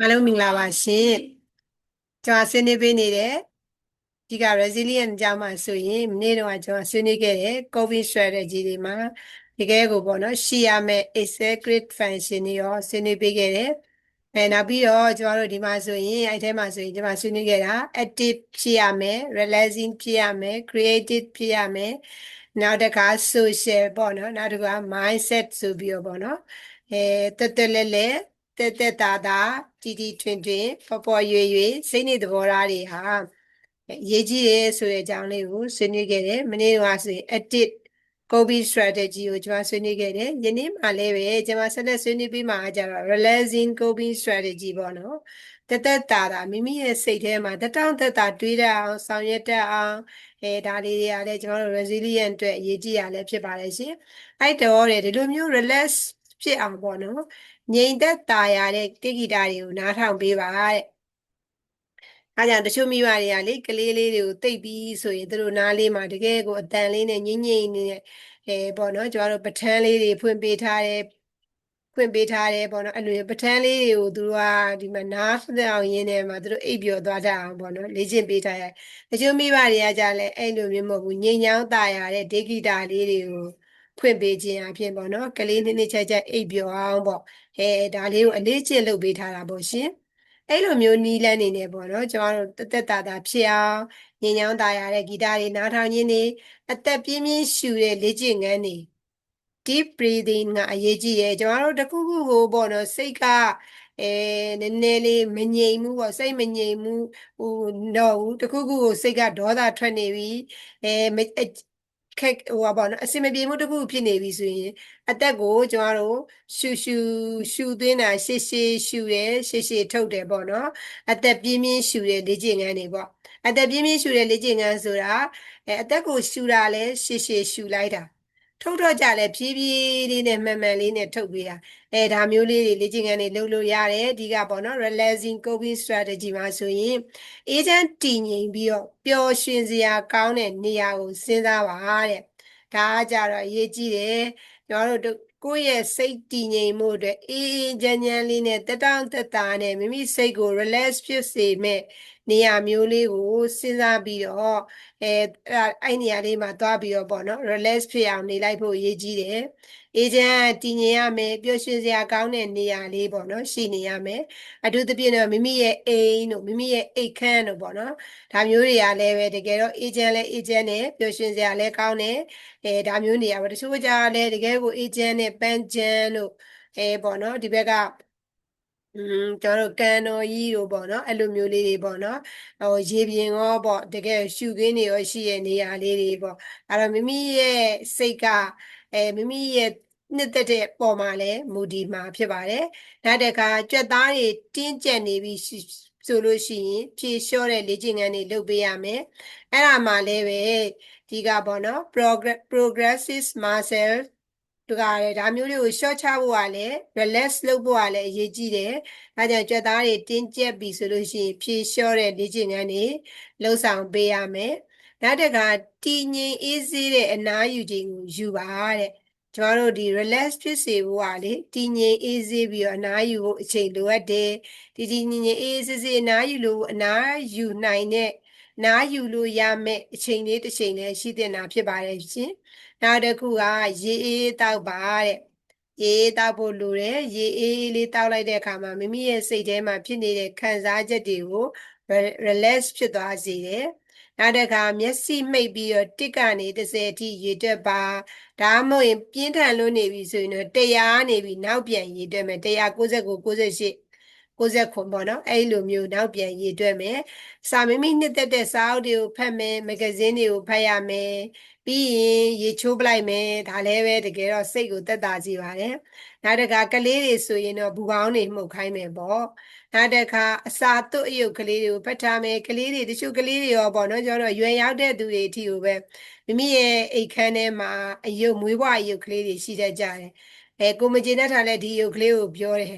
အားလုံးမင်္ဂလာပါရှင်ကျွန်တော်ဆွေးနွေးပေးနေတဲ့ဒီက resilient အကြောင်းမှာဆိုရင်မနေ့တော့ကျွန်တော်ဆွေးနွေးခဲ့တဲ့ COVID strategy တွေမှာတကယ်ကိုပေါ့နော်ရှိရမယ့် executive function တွေရောဆွေးနွေးပေးခဲ့တယ်အဲနောက်ပြီးတော့ကျွန်တော်တို့ဒီမှာဆိုရင်အဲ့ထဲမှာဆိုရင်ကျွန်မဆွေးနွေးခဲ့တာ active ဖြစ်ရမယ် relaxing ဖြစ်ရမယ် creative ဖြစ်ရမယ်နောက်တစ်ခါ social ပေါ့နော်နောက်တစ်ခါ mindset ဆိုပြီးတော့ပေါ့နော်အဲတက်တက်လဲလဲ တက်တက်တာတာတီတီထွင်ထွင်ပေါ်ပေါ်ရွေရွေစိတ်နေသဘောထားတွေဟာအရေးကြီးတယ်ဆိုတဲ့အကြောင်းလေးကိုဆွေးနွေးခဲ့တယ်မနေ့ကဆိုရင် edit COVID strategy ကိုကျွန်မဆွေးနွေးခဲ့တယ်ယနေ့မှလည်းပဲကျွန်မဆက်လက်ဆွေးနွေးပြီးမှကျတော့ relaxing COVID strategy ပေါ့နော်တသက်တာတာမိမိရဲ့စိတ်ထဲမှာတတောင့်သက်တာတွေးတတ်အောင်ဆောင်ရွက်တတ်အောင်အဲဒါလေးတွေကလည်းကျွန်တော်တို့ resilient အတွက်အရေးကြီးတာလည်းဖြစ်ပါတယ်ရှင်အဲ့တော့ဒီလိုမျိုး relax ဖြစ်အောင်ပေါ့နော်ငြိမ်သက်သာရတဲ့တိဂီတာတွေကိုနားထောင်ပေးပါတဲ့အဲကြောင့်တချို့မိဘတွေကလေကလေးလေးတွေကိုတိတ်ပြီးဆိုရင်သူတို့နားလေးမှာတကယ်ကိုအတန်လေးနဲ့ငြိမ့်ငြိမ့်နဲ့အဲပေါ့နော်ကျွန်တော်တို့ပဋ္ဌာန်းလေးတွေဖွင့်ပေးထားတယ်ဖွင့်ပေးထားတယ်ပေါ့နော်အဲ့လိုပဋ္ဌာန်းလေးတွေကိုသူတို့ကဒီမှာနားအောင်ရင်းနေမှာသူတို့အိပ်ပျော်သွားကြအောင်ပေါ့နော်လေ့ကျင့်ပေးထားရတချို့မိဘတွေကကြလဲအဲ့လိုမျိုးမဟုတ်ဘူးငြိမ်ချောင်းသာရတဲ့ဒေဂီတာလေးတွေကို ဖွင့်ပေးခြင်းအဖြစ်ပေါ့နော်ကလေးနှစ်နှစ်ချက်ချက်အိပ်ပျော်အောင်ပေါ့အဲဒါလေးကိုအလေးကျင့်လုပ်ပေးထားတာပေါ့ရှင်အဲ့လိုမျိုးနီးလန်းနေနေပေါ့နော်ကျွန်တော်တို့တက်တက်တာတာဖြစ်အောင်ညင်ညောင်းตายရတဲ့ဂီတတွေနားထောင်ခြင်းတွေအသက်ပြင်းပြင်းရှူတဲ့လေ့ကျင့်ခန်းတွေ deep breathing ကအရေးကြီးတယ်ကျွန်တော်တို့တခုခုကိုပေါ့နော်စိတ်ကအဲနည်းနည်းလေးမငြိမ်ဘူးပေါ့စိတ်မငြိမ်ဘူးဟိုတော့ဘူးတခုခုကိုစိတ်ကဒေါသထွက်နေပြီအဲ ခက်ဟိုပါပေါ့နော်အစင်မပြေမှုတစ်ခုဖြစ်နေပြီဆိုရင် အသက်ကိုကျွန်တော်တို့ရှူရှူရှူသွင်းတာရှေ့ရှေ့ရှူတယ်ရှေ့ရှေ့ထုတ်တယ်ပေါ့နော်အသက်ပြင်းပြင်းရှူတဲ့လေ့ကျင့်ခန်းတွေပေါ့အသက်ပြင်းပြင်းရှူတဲ့လေ့ကျင့်ခန်းဆိုတာအဲအသက်ကိုရှူတာလဲရှေ့ရှေ့ရှူလိုက်တာ ထုတ်တော့ကြလဲဖြည်းဖြည်းလေးနဲ့မှန်မှန်လေးနဲ့ထုတ်ပေးတာအဲဒါမျိုးလေးတွေလေ့ကျင့်ခန်းတွေလုပ်လို့ရတယ်အဓိကပေါ့နော် relaxing coping strategy မှာဆိုရင်အေးချမ်းတည်ငြိမ်ပြီးတော့ပျော်ရွှင်စရာကောင်းတဲ့နေရာကိုစဉ်းစားပါတဲ့ဒါကကြတော့အရေးကြီးတယ်ကျွန်တော်တို့ကိုယ့်ရဲ့စိတ်တည်ငြိမ်မှုအတွက်အေးအေးချမ်းချမ်းလေးနဲ့တတောင့်တတာနဲ့မိမိစိတ်ကို relax ဖြစ်စေမဲ့နေရာမျိုးလေးကိုစဉ်းစားပြီးတော့အဲအဲ့နေရာလေးမှာသွားပြီးတော့ပေါ့နော် relax ဖြစ်အောင်နေလိုက်ဖို့အရေးကြီးတယ်အေဂျင့်တည်ငြိမ်ရမယ်ပျော်ရွှင်စရာကောင်းတဲ့နေရာလေးပေါ့နော်ရှိနေရမယ်အထူးသဖြင့်တော့မိမိရဲ့အိမ်တို့မိမိရဲ့အိတ်ခမ်းတို့ပေါ့နော်ဒါမျိုးတွေကလည်းပဲတကယ်တော့အေဂျင့်လည်းအေဂျင့်နဲ့ပျော်ရွှင်စရာလည်းကောင်းတယ်အဲဒါမျိုးနေရာပေါ့တချို့ကြလည်းတကယ်ကိုအေဂျင့်နဲ့ပန်းချမ်းတို့အဲပေါ့နော်ဒီဘက်က อืมကျွန်တော်တို့ကန်တော်ကြီးတို့ပေါ့နော်အဲ့လိုမျိုးလေးတွေပေါ့နော်ဟိုရေပြင်ရောပေါ့တကယ်ရှုခင်းတွေရောရှိရဲ့နေရာလေးတွေပေါ့အဲ့တော့မိမိရဲ့စိတ်ကအဲမိမိရဲ့နှစ်သက်တဲ့ပုံမှာလည်းမူတည်မှာဖြစ်ပါတယ်နောက်တစ်ခါကြွက်သားတွေတင်းကျပ်နေပြီဆိုလို့ရှိရင်ဖြေလျှော့တဲ့လေ့ကျင့်ခန်းတွေလုပ်ပေးရမယ်အဲ့ဒါမှလည်းပဲဒီကပေါ့နော် progressive muscle တကားလေဒါမျိုးတွေကို short ချဖို့ကလည်း relax လုပ်ဖို့ကလည်းအရေးကြီးတယ်။ဒါကြောင့်ကြွက်သားတွေတင်းကျပ်ပြီဆိုလို့ရှိရင်ဖြေလျှော့တဲ့လေ့ကျင့်ခန်းတွေလှုပ်ဆောင်ပေးရမယ်။နောက်တစ်ခါတည်ငြိမ်အေးဆေးတဲ့အနားယူခြင်းကိုယူပါတဲ့။ကျွန်တော်တို့ဒီ relax ဖြစ်စေဖို့ကလေတည်ငြိမ်အေးဆေးပြီးတော့အနားယူဖို့အချိန်လိုအပ်တယ်။ဒီတည်ငြိမ်အေးဆေးဆေးအနားယူလို့အနားယူနိုင်တဲ့ နားယူလို့ရမယ့်အချိန်လေးတစ်ချိန်လေးရှိတဲ့နာဖြစ်ပါတယ်ရှင်နောက်တစ်ခုကရေအေးတောက်ပါတဲ့ရေအေးတောက်ဖို့လိုတယ်ရေအေးလေးတောက်လိုက်တဲ့အခါမှာမိမိရဲ့စိတ်ထဲမှာဖြစ်နေတဲ့ခံစားချက်တွေကို relax ဖြစ်သွားစေတယ်နောက်တစ်ခါမျက်စိမှိတ်ပြီးတော့တစ်ကနေ30အထိရေတွက်ပါဒါမှမဟုတ်ရင်ပြင်းထန်လို့နေပြီဆိုရင်တော့100နေပြီနောက်ပြန်ရေတွက်မယ်199 98 60ခွန်ပေါ့နော်အဲ့လိုမျိုးနောက်ပြန်ရေးတွက်မယ်စာမိမိနှစ်သက်တဲ့စာအုပ်တွေကိုဖတ်မယ်မဂဇင်းတွေကိုဖတ်ရမယ်ပြီးရင်ရေချိုးပလိုက်မယ်ဒါလည်းပဲတကယ်တော့စိတ်ကိုတက်တာစီပါတယ်နောက်တစ်ခါကလေးတွေဆိုရင်တော့ဘူပေါင်းတွေမှုတ်ခိုင်းမယ်ပေါ့နောက်တစ်ခါအစာသွတ်အယုတ်ကလေးတွေကိုဖတ်ထားမယ်ကလေးတွေတချို့ကလေးတွေရောပေါ့နော်ကျွန်တော်တို့ရွယ်ရောက်တဲ့သူတွေအထိကိုပဲမိမိရဲ့အိတ်ခမ်းထဲမှာအယုတ်မွေးဘွားအယုတ်ကလေးတွေရှိတတ်ကြတယ်အဲကိုမကျေနပ်တာလည်းဒီအယုတ်ကလေးကိုပြောတယ်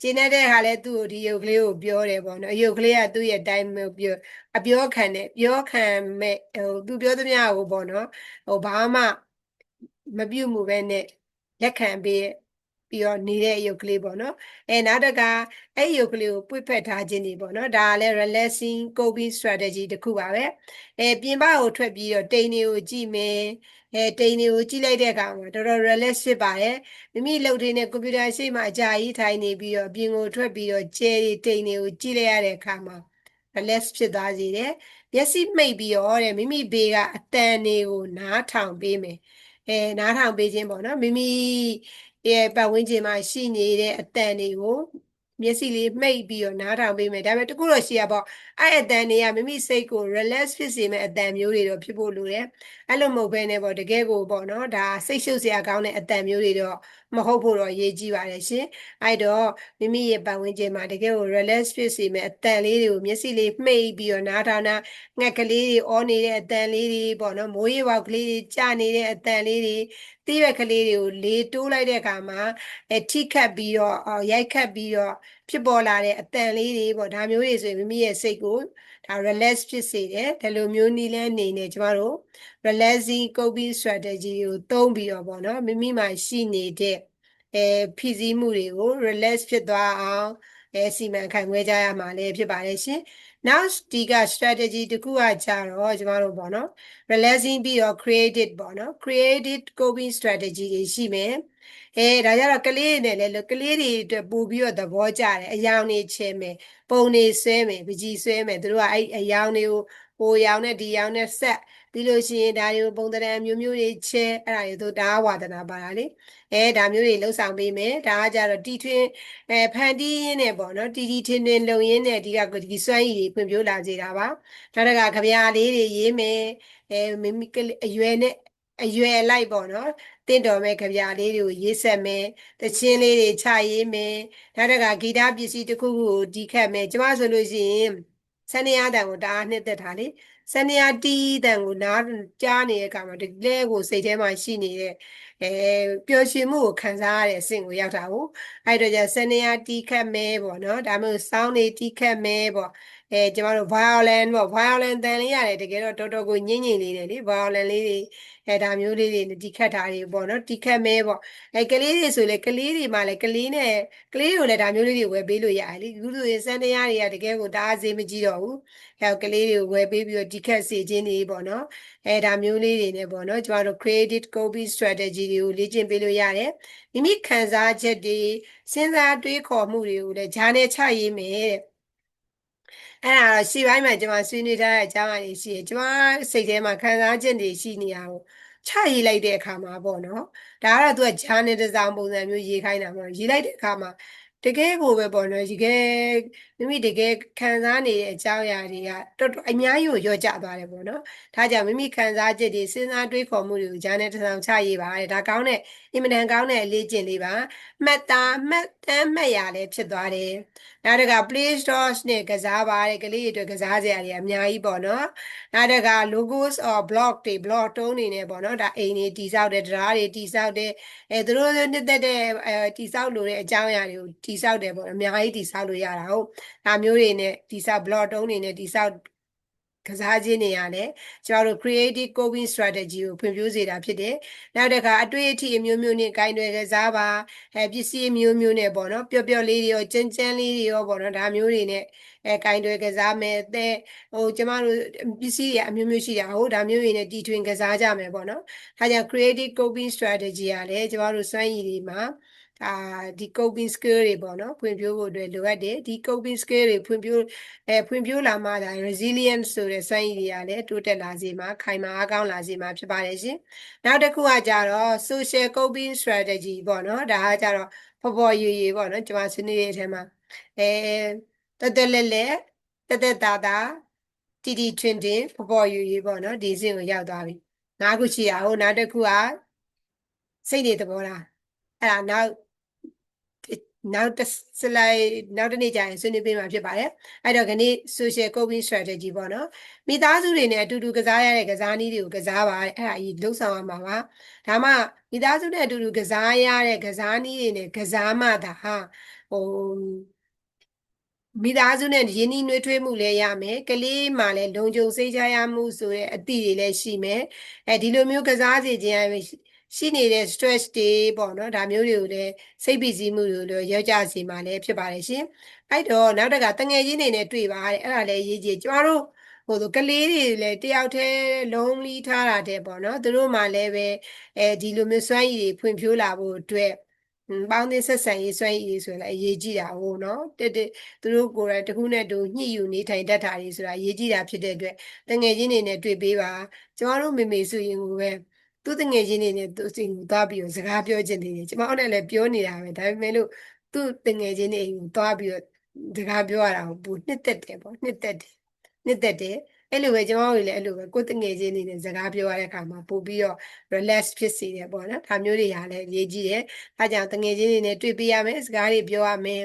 ကျင်းတဲ့ဟာလည်းသူ့ကိုဒီယုတ်ကလေးကိုပြောတယ်ပေါ့နော်အယုတ်ကလေးကသူ့ရဲ့တိုင်းပြောအပြောခံတယ်ပြောခံမဲ့ဟိုသူပြောသမျှကိုပေါ့နော်ဟိုဘာမှမပြုတ်မှုပဲနဲ့လက်ခံပေး ပြီးတော့နေတဲ့အယုတ်ကလေးပေါ့နော်အဲနောက်တစ်ခါအဲ့အယုတ်ကလေးကိုပွေ့ဖက်ထားခြင်းတွေပေါ့နော်ဒါကလည်း relaxing coping strategy တစ်ခုပါပဲအဲပြင်ပကိုထွက်ပြီးတော့တိမ်တွေကိုကြည့်မယ်အဲတိမ်တွေကိုကြည့်လိုက်တဲ့အခါမှာတော်တော် relax ဖြစ်ပါတယ်မိမိလှုပ်ထင်းတဲ့ကွန်ပျူတာရှေ့မှာအကြာကြီးထိုင်နေပြီးတော့အပြင်ကိုထွက်ပြီးတော့ကျဲတွေတိမ်တွေကိုကြည့်လိုက်ရတဲ့အခါမှာ relax ဖြစ်သွားစေတယ်မျက်စိမှိတ်ပြီးတော့တဲ့မိမိဘေးကအတန်တွေကိုနားထောင်ပေးမယ်အဲနားထောင်ပေးခြင်းပေါ့နော်မိမိ ရဲ့ပတ်ဝန်းကျင်မှာရှိနေတဲ့အတန်တွေကို မျက်စိလေးမှိတ်ပြီးတော့နားထောင်ပေးမယ်ဒါပေမဲ့တကူတော့ရှိရပေါ့အဲ့အတန်တွေကမိမိစိတ်ကို relax ဖြစ်စေမဲ့အတန်မျိုးတွေတော့ဖြစ်ဖို့လိုတယ်အဲ့လိုမဟုတ်ဘဲနဲ့ပေါ့တကယ်ကိုပေါ့နော်ဒါစိတ်ရှုပ်စရာကောင်းတဲ့အတန်မျိုးတွေတော့မဟုတ်ဖို့တော့ရေးကြည့်ပါတယ်ရှင်အဲ့တော့မိမိရဲ့ပတ်ဝန်းကျင်မှာတကယ်ကို relax ဖြစ်စေမဲ့အတန်လေးတွေကိုမျက်စိလေးမှိတ်ပြီးတော့နားထောင်တာငှက်ကလေးတွေအောနေတဲ့အတန်လေးတွေပေါ့နော်မိုးရေပေါက်ကလေးတွေကြာနေတဲ့အတန်လေးတွေတီးရွက်ကလေးတွေကိုလေတိုးလိုက်တဲ့အခါမှာအဲထိခတ်ပြီးတော့ရိုက်ခတ်ပြီးတော့ ဖြစ်ပေါ်လာတဲ့အတန်လေးတွေပေါ့ဒါမျိုးတွေဆိုရင်မိမိရဲ့စိတ်ကိုဒါ relax ဖြစ်စေတယ်ဒီလိုမျိုးနည်းလမ်းအနေနဲ့ကျမတို့ relaxing coping strategy ကိုသုံးပြီးတော့ပေါ့နော်မိမိမှာရှိနေတဲ့အဲဖိစီးမှုတွေကို relax ဖြစ်သွားအောင်အဲစီမံခန့်ခွဲကြရမှာလည်းဖြစ်ပါတယ်ရှင်။ now ဒီက strategy တခုကကြတော့ကျမတို့ပေါ့နော် relaxing ပြီးတော့ creative ပေါ့နော် creative coping strategy တွေရှိမယ်။အဲဒါကြတော့ကလေးတွေနဲ့လည်းကလေးတွေအတွက်ပို့ပြီးတော့သဘောကျတယ်အယောင်တွေချဲမယ်ပုံတွေဆွဲမယ်ပကြီးဆွဲမယ်သူတို့ကအဲ့အယောင်တွေကိုဟိုရောင်နဲ့ဒီရောင်နဲ့ဆက် ပြီးလို့ရှိရင်ဒါတွေကိုပုံတရံမျိုးမျိုးတွေချဲအဲ့ဒါတွေသူဒါဝါဒနာပါတာလေအဲဒါမျိုးတွေလှုပ်ဆောင်ပေးမယ်ဒါကကြတော့တီထွင်းအဲဖန်တီးရင်းနဲ့ပေါ့နော်တီတီထင်းထင်းလုံရင်းနဲ့ဒီကဒီစွမ်းရည်တွေဖွံ့ဖြိုးလာစေတာပါနောက်တစ်ခါကြပြားလေးတွေရေးမယ်အဲမိမိအရွယ်နဲ့အရွယ်လိုက်ပေါ့နော်တင့်တော်မဲ့ကြပြားလေးတွေကိုရေးဆက်မယ်တချင်းလေးတွေချရေးမယ်နောက်တစ်ခါဂီတပစ္စည်းတစ်ခုခုကိုဒီခတ်မယ်ကျမဆိုလို့ရှိရင် ဆန်းနေရတန်ကိုတအားနှစ်သက်တာလေစနေယာတီးတန်ကိုနားကြားနေတဲ့အခါမှာတကယ်ကိုစိတ်ထဲမှာရှိနေတဲ့အဲပျော်ရွှင်မှုကိုခံစားရတဲ့အဆင့်ကိုရောက်တာကိုအဲ့တော့じゃစနေယာတီးခတ်မဲပေါ့နော်ဒါမျိုး sound တွေတီးခတ်မဲပေါ့ အဲကျမတို့ violin ပေါ့ violin တန်လေးရတယ်တကယ်တော့တော်တော်ကိုညင်ညင်လေးတယ်လေ violin လေးတွေအဲဒါမျိုးလေးတွေတီးခတ်တာတွေပေါ့နော်တီးခတ်မဲပေါ့အဲကလေးတွေဆိုလေကလေးတွေမှလည်းကလေးနဲ့ကလေးတွေကိုလည်းဒါမျိုးလေးတွေဝယ်ပေးလို့ရတယ်လေအခုဆိုရင်စန်တရားတွေကတကယ်ကိုတအားဈေးမကြီးတော့ဘူးအဲကလေးတွေကိုဝယ်ပေးပြီးတော့တီးခတ်စေခြင်းတွေပေါ့နော်အဲဒါမျိုးလေးတွေနဲ့ပေါ့နော်ကျမတို့ creative coping strategy တွေကိုလေ့ကျင့်ပေးလို့ရတယ်မိမိခံစားချက်တွေစဉ်းစားတွေးခေါ်မှုတွေကိုလည်းဂျာနယ်ချရေးမယ်တဲ့ အဲ့ဒါတော့ရှေ့ပိုင်းမှာကျွန်မဆွေးနွေးထားတဲ့အကြောင်းအရာတွေရှိတယ်ကျွန်မစိတ်ထဲမှာခံစားချက်တွေရှိနေအောင်ချရေးလိုက်တဲ့အခါမှာပေါ့နော်ဒါကတော့သူကဂျာနယ်တစ်စောင်ပုံစံမျိုးရေးခိုင်းတာပေါ့ရေးလိုက်တဲ့အခါမှာ တကယ်ကိုပဲပေါ့နော်တကယ်မိမိတကယ်ခံစားနေတဲ့အကြောင်းအရာတွေကတော်တော်အများကြီးကိုရော့ကျသွားတယ်ပေါ့နော်ဒါကြောင့်မိမိခံစားချက်တွေစဉ်းစားတွေးခေါ်မှုတွေကိုဂျာနယ်တစ်စောင်ချရေးပါတယ်ဒါကောင်းတဲ့အင်မတန်ကောင်းတဲ့အလေးကျင့်လေးပါမှတ်သားမှတ်တမ်းမှတ်ရလည်းဖြစ်သွားတယ်နောက်တက Play Store နဲ့ကစားပါတယ်ကလေးတွေအတွက်ကစားစရာတွေအများကြီးပေါ့နော်နောက်တက logos or block တွေ block တုံးနေနေပေါ့နော်ဒါအိမ်တွေတိဆောက်တယ်တရားတွေတိဆောက်တယ်အဲသူတို့နှစ်သက်တဲ့အဲတိဆောက်လို့တဲ့အကြောင်းအရာတွေကိုတိဆောက်တယ်ပေါ့အများကြီးတိဆောက်လို့ရတာဟုတ်ဒါမျိုးတွေနဲ့တိဆောက် block တုံးနေနဲ့တိဆောက်ကစားခြင်းတွေရတယ်ကျွန်တော်တို့ creative coping strategy ကိုဖွံ့ဖြိုးစေတာဖြစ်တယ်နောက်တစ်ခါအတွေ့အထိအမျိုးမျိုးနဲ့ဂိုင်းတွေကစားပါအဲပစ္စည်းအမျိုးမျိုးနဲ့ပေါ့နော်ပျော့ပျော့လေးတွေရောကြမ်းကြမ်းလေးတွေရောပေါ့နော်ဒါမျိုးတွေနဲ့အဲဂိုင်းတွေကစားမယ်အသက်ဟိုကျမတို့ပစ္စည်းတွေအမျိုးမျိုးရှိတာဟုတ်ဒါမျိုးတွေနဲ့တီထွင်ကစားကြမယ်ပေါ့နော်ဒါကြောင့် creative coping strategy ကလည်းကျမတို့စွမ်းရည်တွေမှာ အာဒီ coping skill တွေပေါ့နော်ဖွံ့ဖြိုးဖို့အတွက်လိုအပ်တယ်ဒီ coping skill တွေဖွံ့ဖြိုးအဲဖွံ့ဖြိုးလာမှဒါ resilience ဆိုတဲ့စွမ်းရည်တွေကလည်းတိုးတက်လာစေမှာခိုင်မာအားကောင်းလာစေမှာဖြစ်ပါတယ်ရှင်နောက်တစ်ခုကကြတော့ social coping strategy ပေါ့နော်ဒါကကြတော့ဖော်ဖော်ရွေရွေပေါ့နော်ကျွန်မဆွေးနွေးရတဲ့အထက်မှာအဲတက်တက်လက်လက်တက်တက်တာတာတီတီထွင်တင်ဖော်ဖော်ရွေရွေပေါ့နော်ဒီစင်ကိုရောက်သွားပြီငါးခုရှိရအောင်နောက်တစ်ခုကစိတ်တွေသဘောလားအဲ့ဒါနောက် နောက်တစ်စလိုက်နောက်တစ်နေ့ကျရင်ဆွေးနွေးပေးမှာဖြစ်ပါတယ်အဲ့တော့ခဏ social coping strategy ပေါ့နော်မိသားစုတွေနဲ့အတူတူကစားရတဲ့ကစားနည်းတွေကိုကစားပါအဲ့ဒါအကြီးလှုပ်ဆောင်ရမှာပါဒါမှမိသားစုနဲ့အတူတူကစားရတဲ့ကစားနည်းတွေနဲ့ကစားမှသာဟာဟိုမိသားစုနဲ့ရင်းနှီးနှွေးထွေးမှုလည်းရမယ်ကလေးမှလည်းလုံခြုံစိတ်ချရမှုဆိုတဲ့အသည့်တွေလည်းရှိမယ်အဲဒီလိုမျိုးကစားစီခြင်း ရှိနေတဲ့ stress တွေပေါ့နော်ဒါမျိုးတွေကိုလည်းစိတ်ပီစီမှုတွေကိုလည်းရောကြစေမှာလည်းဖြစ်ပါတယ်ရှင်အဲ့တော့နောက်တစ်ခါတငယ်ချင်းတွေနဲ့တွေ့ပါတဲ့အဲ့ဒါလည်းရေးကြည့်ကျမတို့ဟိုကလေးတွေလည်းတယောက်တည်းလုံးလီးထားတာတဲ့ပေါ့နော်သူတို့မှလည်းပဲအဲဒီလိုမျိုးစွမ်းရည်တွေဖွံ့ဖြိုးလာဖို့အတွက်ပေါင်းသင်းဆက်ဆံရေးစွမ်းရည်ဆိုရင်လည်းအရေးကြီးတာဟုတ်နော်တက်တက်သူတို့ကိုယ်တိုင်တခုနဲ့တူညှိယူနေထိုင်တတ်တာတွေဆိုတာအရေးကြီးတာဖြစ်တဲ့အတွက်တငယ်ချင်းတွေနဲ့တွေ့ပေးပါကျမတို့မေမေဆိုရင်ကိုပဲ သူတငယ်ချင်းတွေနဲ့သူစိတ်ကိုသွားပြီးတော့စကားပြောချင်နေတယ်ကျမတို့လည်းပြောနေတာပဲဒါပေမဲ့လို့သူတငယ်ချင်းတွေကိုသွားပြီးတော့စကားပြောရတာကိုပူနှစ်သက်တယ်ပေါ့နှစ်သက်တယ်နှစ်သက်တယ်အဲ့လိုပဲကျွန်တော်တို့လည်းအဲ့လိုပဲကိုယ်တငယ်ချင်းတွေနဲ့စကားပြောရတဲ့အခါမှာပို့ပြီးတော့ relax ဖြစ်စေတယ်ပေါ့နော်ဒါမျိုးတွေဟာလည်းရေးကြည့်တယ်အဲကြောင့်တငယ်ချင်းတွေနဲ့တွေ့ပေးရမယ်စကားတွေပြောရမယ်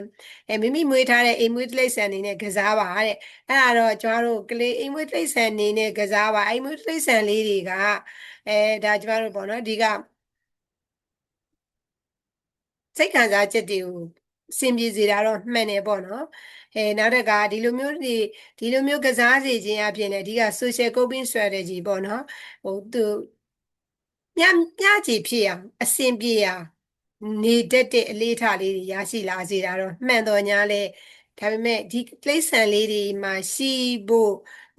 အဲမိမိမွေးထားတဲ့အိမ်မွေးတိရစ္ဆာန်တွေနဲ့ကစားပါတဲ့အဲ့ဒါတော့ကျွန်တော်တို့ကလေးအိမ်မွေးတိရစ္ဆာန်တွေနဲ့ကစားပါအိမ်မွေးတိရစ္ဆာန်လေးတွေက အဲဒါကျွန်တော်တို့ပေါ့နော်ဒီကစိတ်ခံစားချက်တွေကိုအဆင်ပြေစေတာတော့မှန်တယ်ပေါ့နော်အဲနောက်တစ်ခါဒီလိုမျိုးဒီဒီလိုမျိုးကစားစေခြင်းအပြင်လည်းဒီက social coping strategy ပေါ့နော်ဟိုသူညညကြည်ဖြစ်အောင်အဆင်ပြေအောင်နေတတ်တဲ့အလေးထားလေးတွေရရှိလာစေတာတော့မှန်တော်ညာလဲဒါပေမဲ့ဒီကိစ္စံလေးတွေမှာရှိဖို့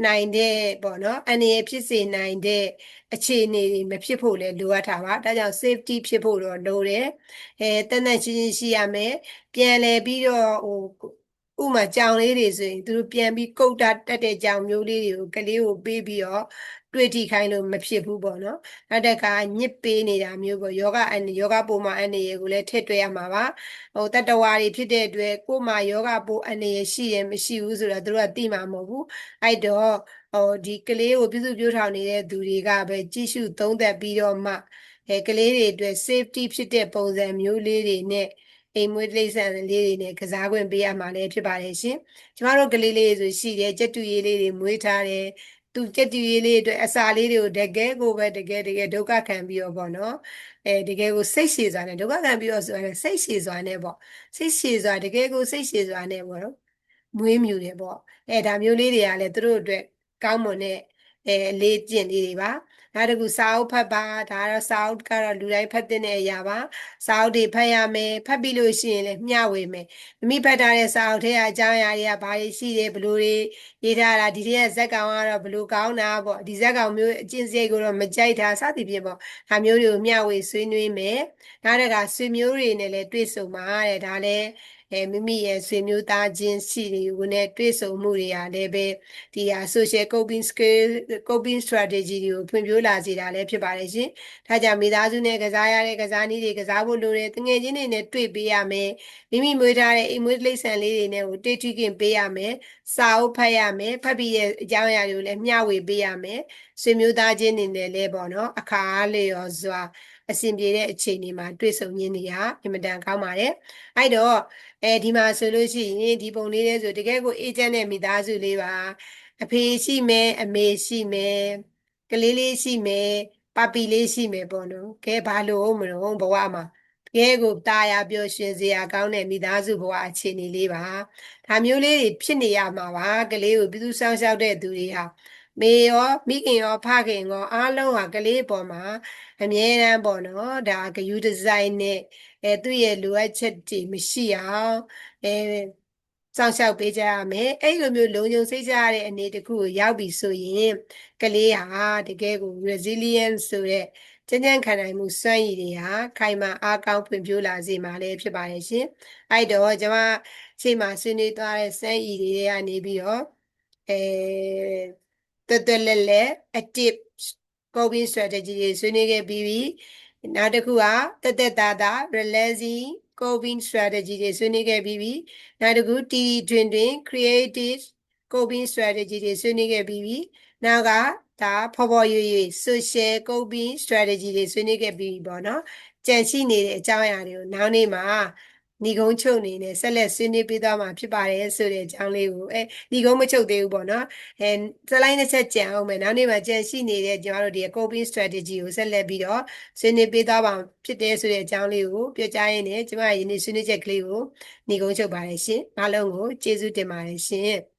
နိုင်တဲ့ပေါ့နော်အနေရဖြစ်စေနိုင်တဲ့အခြေအနေတွေမဖြစ်ဖို့လည်းလိုအပ်တာပါဒါကြောင့် safety ဖြစ်ဖို့တော့လိုတယ်အဲတန်တန်ရှင်းရှင်းရှိရမယ်ပြန်လဲပြီးတော့ဟိုဥမာကြောင်လေးတွေဆိုရင်သူတို့ပြန်ပြီးကုတ်တာတက်တဲ့ကြောင်မျိုးလေးတွေကိုကလေးကိုပေးပြီးတော့ တွေ့ထိခိုင်းလို့မဖြစ်ဘူးပေါ့နော်နောက်တစ်ခါညစ်ပေးနေတာမျိုးပေါ့ယောဂအယောဂပိုးမှာအနေရကိုလည်းထည့်တွေ့ရမှာပါဟိုတတဝါတွေဖြစ်တဲ့အတွက်ကိုယ်မှာယောဂပိုးအနေရရှိရမရှိဘူးဆိုတော့သူတို့ကသိမှာမဟုတ်ဘူးအဲ့တော့ဟိုဒီကလေးကိုပြုစုပြောထောင်နေတဲ့သူတွေကပဲကြည့်ရှုသုံးသပ်ပြီးတော့မှအဲကလေးတွေအတွက် safety ဖြစ်တဲ့ပုံစံမျိုးလေးတွေနဲ့အိမ်မွေးတိရစ္ဆာန်လေးတွေနဲ့ကစားခွင့်ပေးရမှာလည်းဖြစ်ပါတယ်ရှင်။ကျမတို့ကလေးလေးဆိုရှိတယ်ကြက်တူရေးလေးတွေမွေးထားတယ်။ သူကြက်တူရေးလေးအတွက်အစာလေးတွေကိုတကယ်ကိုပဲတကယ်တကယ်ဒုက္ခခံပြီးတော့ပေါ့နော်။အဲတကယ်ကိုစိတ်ရှည်စွာနဲ့ဒုက္ခခံပြီးတော့ဆိုရင်စိတ်ရှည်စွာနဲ့ပေါ့။စိတ်ရှည်စွာတကယ်ကိုစိတ်ရှည်စွာနဲ့ပေါ့နော်။မွေးမြူတယ်ပေါ့။အဲဒါမျိုးလေးတွေကလည်းသူတို့အတွက်ကောင်းမွန်တဲ့အဲလေးကျင့်လေးတွေပါ။ နောက်တစ်ခုစာအုပ်ဖတ်ပါဒါတော့စာအုပ်ကတော့လူတိုင်းဖတ်တဲ့အရာပါစာအုပ်တွေဖတ်ရမယ်ဖတ်ပြီးလို့ရှိရင်လည်းမျှဝေမယ်မမိဖတ်ထားတဲ့စာအုပ်ထဲကအကြောင်းအရာတွေကဘာတွေရှိတယ်ဘလို့တွေရေးထားတာဒီတဲ့ဇက်ကောင်ကတော့ဘလို့ကောင်းတာပေါ့ဒီဇက်ကောင်မျိုးအကျင့်စရိတ်ကိုတော့မကြိုက်တာစသည်ဖြင့်ပေါ့ဒါမျိုးတွေကိုမျှဝေဆွေးနွေးမယ်နောက်တစ်ခါဆွေမျိုးတွေနဲ့လည်းတွေ့ဆုံပါတဲ့ဒါလည်း အဲမိမိရဲ့ဆွေမျိုးသားချင်းရှိတွေကိုနဲ့တွေ့ဆုံမှုတွေဟာလည်းပဲဒီဟာ social coping skill coping strategy တွေကိုဖွံ့ဖြိုးလာစေတာလည်းဖြစ်ပါတယ်ရှင်။ဒါကြောင့်မိသားစုနဲ့ကစားရတဲ့ကစားနည်းတွေကစားဖို့လိုတယ်။တငယ်ချင်းတွေနဲ့တွေ့ပေးရမယ်။မိမိမွေးထားတဲ့အိမ်မွေးလိမ့်ဆန်လေးတွေနဲ့ကိုတွေ့ထိခင်ပေးရမယ်။စာအုပ်ဖတ်ရမယ်။ဖတ်ပြီးရဲ့အကြောင်းအရာတွေကိုလည်းမျှဝေပေးရမယ်။ဆွေမျိုးသားချင်းတွေနဲ့လည်းပေါ့နော်။အခါအားလျော်စွာအဆင်ပြေတဲ့အခြေအနေမှာတွေ့ဆုံရင်းနေရအင်မတန်ကောင်းပါတယ်။အဲ့တော့အဲဒီမှာဆိုလို့ရှိရင်ဒီပုံလေးလေးဆိုတကယ်ကိုအေဂျင့်နဲ့မိသားစုလေးပါအဖေရှိမယ်အမေရှိမယ်ကလေးလေးရှိမယ်ပပီလေးရှိမယ်ပေါ့နော်ကဲဘာလို့မလို့ဘဝမှာတကယ်ကိုတာယာပျော်ရွှင်စရာကောင်းတဲ့မိသားစုဘဝအခြေအနေလေးပါဒါမျိုးလေးတွေဖြစ်နေရမှာပါကလေးကိုပြည်သူဆောင်ရှောက်တဲ့သူတွေဟာ မေရောမိခင်ရောဖခင်ရောအားလုံးဟာကလေးပေါ်မှာအမြဲတမ်းပေါ့နော်ဒါဂယူဒီဇိုင်းနဲ့အဲသူ့ရဲ့လိုအပ်ချက်တွေမရှိအောင်အဲစောင့်ရှောက်ပေးကြရမယ်အဲ့လိုမျိုးလုံခြုံစိတ်ချရတဲ့အနေတစ်ခုကိုရောက်ပြီဆိုရင်ကလေးဟာတကယ်ကို resilient ဆိုတဲ့ကျန်းကျန်းခံနိုင်မှုစွမ်းရည်တွေဟာခိုင်မာအားကောင်းဖွံ့ဖြိုးလာစေမှာလည်းဖြစ်ပါတယ်ရှင်အဲ့တော့ကျွန်မချိန်မှာဆွေးနွေးသွားတဲ့စွမ်းရည်တွေကနေပြီးတော့အဲ တော်တော်လည်းလည်း active coping strategy တွေဆွေးနွေးခဲ့ပြီးပြီနောက်တစ်ခုကတက်တက်တာတာ relaxing coping strategy တွေဆွေးနွေးခဲ့ပြီးပြီနောက်တစ်ခု TD တွင်တွင် creative coping strategy တွေဆွေးနွေးခဲ့ပြီးပြီနောက်ကဒါဖော်ဖော်ရွေရွေ social coping strategy တွေဆွေးနွေးခဲ့ပြီးပြီပေါ့နော်ကြံရှိနေတဲ့အကြောင်းအရာတွေကိုနောက်နေ့မှာ ညီကုန်းချုပ်နေနဲ့ဆက်လက်ဆွေးနွေးပေးသွားမှာဖြစ်ပါတယ်ဆိုတဲ့အကြောင်းလေးကိုအဲညီကုန်းမချုပ်သေးဘူးပေါ့နော်အဲစလိုင်းတစ်ချက်ကြံအောင်မယ်နောက်နေ့မှာကြံရှိနေတဲ့ကျွန်တော်တို့ဒီ coping strategy ကိုဆက်လက်ပြီးတော့ဆွေးနွေးပေးသွားပါဖြစ်တယ်ဆိုတဲ့အကြောင်းလေးကိုပြောကြားရင်းနဲ့ကျွန်မရဲ့ယနေ့ဆွေးနွေးချက်ကလေးကိုညီကုန်းချုပ်ပါတယ်ရှင်အားလုံးကိုကျေးဇူးတင်ပါတယ်ရှင်